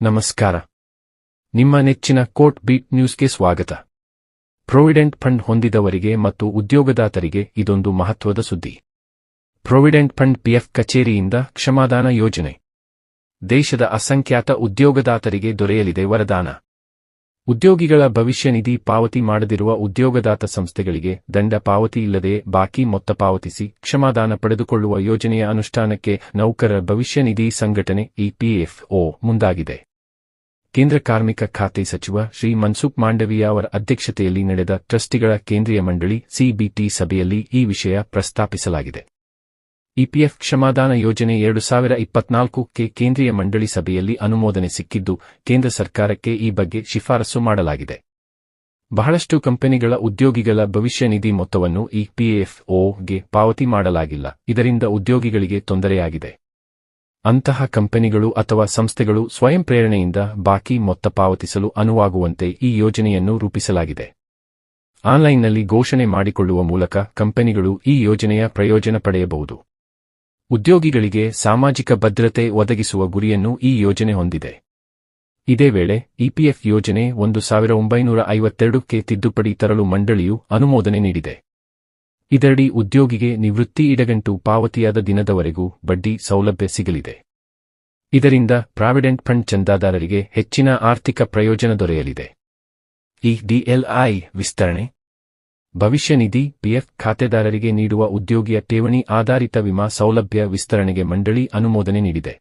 ನಮಸ್ಕಾರ. ನಿಮ್ಮ ನೆಚ್ಚಿನ ಕೋರ್ಟ್ ಬೀಟ್ ನ್ಯೂಸ್ಗೆ ಸ್ವಾಗತ. ಪ್ರೊವಿಡೆಂಟ್ ಫಂಡ್ ಹೊಂದಿದವರಿಗೆ ಮತ್ತು ಉದ್ಯೋಗದಾತರಿಗೆ ಇದೊಂದು ಮಹತ್ವದ ಸುದ್ದಿ. ಪ್ರೊವಿಡೆಂಟ್ ಫಂಡ್ ಪಿಎಫ್ ಕಚೇರಿಯಿಂದ ಕ್ಷಮಾದಾನ ಯೋಜನೆ. ದೇಶದ ಅಸಂಖ್ಯಾತ ಉದ್ಯೋಗದಾತರಿಗೆ ದೊರೆಯಲಿದೆ ವರದಾನ. ಉದ್ಯೋಗಿಗಳ ಭವಿಷ್ಯ ನಿಧಿ ಪಾವತಿ ಮಾಡದಿರುವ ಉದ್ಯೋಗದಾತ ಸಂಸ್ಥೆಗಳಿಗೆ ದಂಡ ಪಾವತಿ ಇಲ್ಲದೆ ಬಾಕಿ ಮೊತ್ತ ಪಾವತಿಸಿ ಕ್ಷಮಾದಾನ ಪಡೆದುಕೊಳ್ಳುವ ಯೋಜನೆಯ ಅನುಷ್ಠಾನಕ್ಕೆ ನೌಕರರ ಭವಿಷ್ಯ ನಿಧಿ ಸಂಘಟನೆ ಇಪಿಎಫ್ಒ ಮುಂದಾಗಿದೆ. ಕೇಂದ್ರ ಕಾರ್ಮಿಕ ಖಾತೆ ಸಚಿವ ಶ್ರೀ ಮನ್ಸುಖ್ ಮಾಂಡವೀಯ ಅವರ ಅಧ್ಯಕ್ಷತೆಯಲ್ಲಿ ನಡೆದ ಟ್ರಸ್ಟಿಗಳ ಕೇಂದ್ರೀಯ ಮಂಡಳಿ ಸಿಬಿಟಿ ಸಭೆಯಲ್ಲಿ ಈ ವಿಷಯ ಪ್ರಸ್ತಾಪಿಸಲಾಗಿದೆ. ಇಪಿಎಫ್ ಕ್ಷಮಾದಾನ ಯೋಜನೆ ಎರಡು ಸಾವಿರ ಇಪ್ಪತ್ನಾಲ್ಕಕ್ಕೆ ಕೇಂದ್ರೀಯ ಮಂಡಳಿ ಸಭೆಯಲ್ಲಿ ಅನುಮೋದನೆ ಸಿಕ್ಕಿದ್ದು ಕೇಂದ್ರ ಸರ್ಕಾರಕ್ಕೆ ಈ ಬಗ್ಗೆ ಶಿಫಾರಸು ಮಾಡಲಾಗಿದೆ. ಬಹಳಷ್ಟು ಕಂಪನಿಗಳ ಉದ್ಯೋಗಿಗಳ ಭವಿಷ್ಯ ನಿಧಿ ಮೊತ್ತವನ್ನು ಇಪಿಎಫ್ಒಗೆ ಪಾವತಿ ಮಾಡಲಾಗಿಲ್ಲ. ಇದರಿಂದ ಉದ್ಯೋಗಿಗಳಿಗೆ ತೊಂದರೆಯಾಗಿದೆ. ಅಂತಹ ಕಂಪನಿಗಳು ಅಥವಾ ಸಂಸ್ಥೆಗಳು ಸ್ವಯಂ ಪ್ರೇರಣೆಯಿಂದ ಬಾಕಿ ಮೊತ್ತ ಪಾವತಿಸಲು ಅನುವಾಗುವಂತೆ ಈ ಯೋಜನೆಯನ್ನು ರೂಪಿಸಲಾಗಿದೆ. ಆನ್ಲೈನ್ನಲ್ಲಿ ಘೋಷಣೆ ಮಾಡಿಕೊಳ್ಳುವ ಮೂಲಕ ಕಂಪನಿಗಳು ಈ ಯೋಜನೆಯ ಪ್ರಯೋಜನ ಪಡೆಯಬಹುದು. ಉದ್ಯೋಗಿಗಳಿಗೆ ಸಾಮಾಜಿಕ ಭದ್ರತೆ ಒದಗಿಸುವ ಗುರಿಯನ್ನು ಈ ಯೋಜನೆ ಹೊಂದಿದೆ. ಇದೇ ವೇಳೆ ಇಪಿಎಫ್ ಯೋಜನೆ ಒಂದು ಸಾವಿರ ಒಂಬೈನೂರ ಐವತ್ತೆರಡಕ್ಕೆ ತಿದ್ದುಪಡಿ ತರಲು ಮಂಡಳಿಯು ಅನುಮೋದನೆ ನೀಡಿದೆ. ಇದರಡಿ ಉದ್ಯೋಗಿಗೆ ನಿವೃತ್ತಿ ಇಡಗಂಟು ಪಾವತಿಯಾದ ದಿನದವರೆಗೂ ಬಡ್ಡಿ ಸೌಲಭ್ಯ ಸಿಗಲಿದೆ. ಇದರಿಂದ ಪ್ರಾವಿಡೆಂಟ್ ಫಂಡ್ ಚಂದಾದಾರರಿಗೆ ಹೆಚ್ಚಿನ ಆರ್ಥಿಕ ಪ್ರಯೋಜನ ದೊರೆಯಲಿದೆ. ಈ ಡಿಎಲ್ಐ ವಿಸ್ತರಣೆ. ಭವಿಷ್ಯ ನಿಧಿ ಪಿಎಫ್ ಖಾತೆದಾರರಿಗೆ ನೀಡುವ ಉದ್ಯೋಗಿಯ ಠೇವಣಿ ಆಧಾರಿತ ವಿಮಾ ಸೌಲಭ್ಯ ವಿಸ್ತರಣೆಗೆ ಮಂಡಳಿ ಅನುಮೋದನೆ ನೀಡಿದೆ.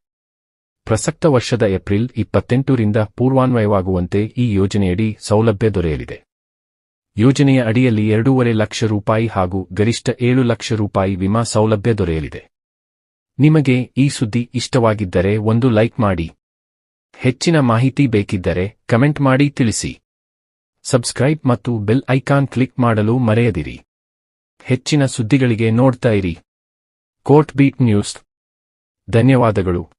ಪ್ರಸಕ್ತ ವರ್ಷದ ಏಪ್ರಿಲ್ ಇಪ್ಪತ್ತೆಂಟರಿಂದ ಪೂರ್ವಾನ್ವಯವಾಗುವಂತೆ ಈ ಯೋಜನೆಯಡಿ ಸೌಲಭ್ಯ ದೊರೆಯಲಿದೆ. ಯೋಜನೆಯ ಅಡಿಯಲ್ಲಿ ಎರಡೂವರೆ ಲಕ್ಷ ರೂಪಾಯಿ ಹಾಗೂ ಗರಿಷ್ಠ ಏಳು ಲಕ್ಷ ರೂಪಾಯಿ ವಿಮಾ ಸೌಲಭ್ಯ ದೊರೆಯಲಿದೆ. ನಿಮಗೆ ಈ ಸುದ್ದಿ ಇಷ್ಟವಾಗಿದ್ದರೆ ಒಂದು ಲೈಕ್ ಮಾಡಿ. ಹೆಚ್ಚಿನ ಮಾಹಿತಿ ಬೇಕಿದ್ದರೆ ಕಮೆಂಟ್ ಮಾಡಿ ತಿಳಿಸಿ. ಸಬ್ಸ್ಕ್ರೈಬ್ ಮತ್ತು ಬೆಲ್ ಐಕಾನ್ ಕ್ಲಿಕ್ ಮಾಡಲು ಮರೆಯದಿರಿ. ಹೆಚ್ಚಿನ ಸುದ್ದಿಗಳಿಗೆ ನೋಡ್ತಾ ಇರಿ. Court Beat News. ಧನ್ಯವಾದಗಳು.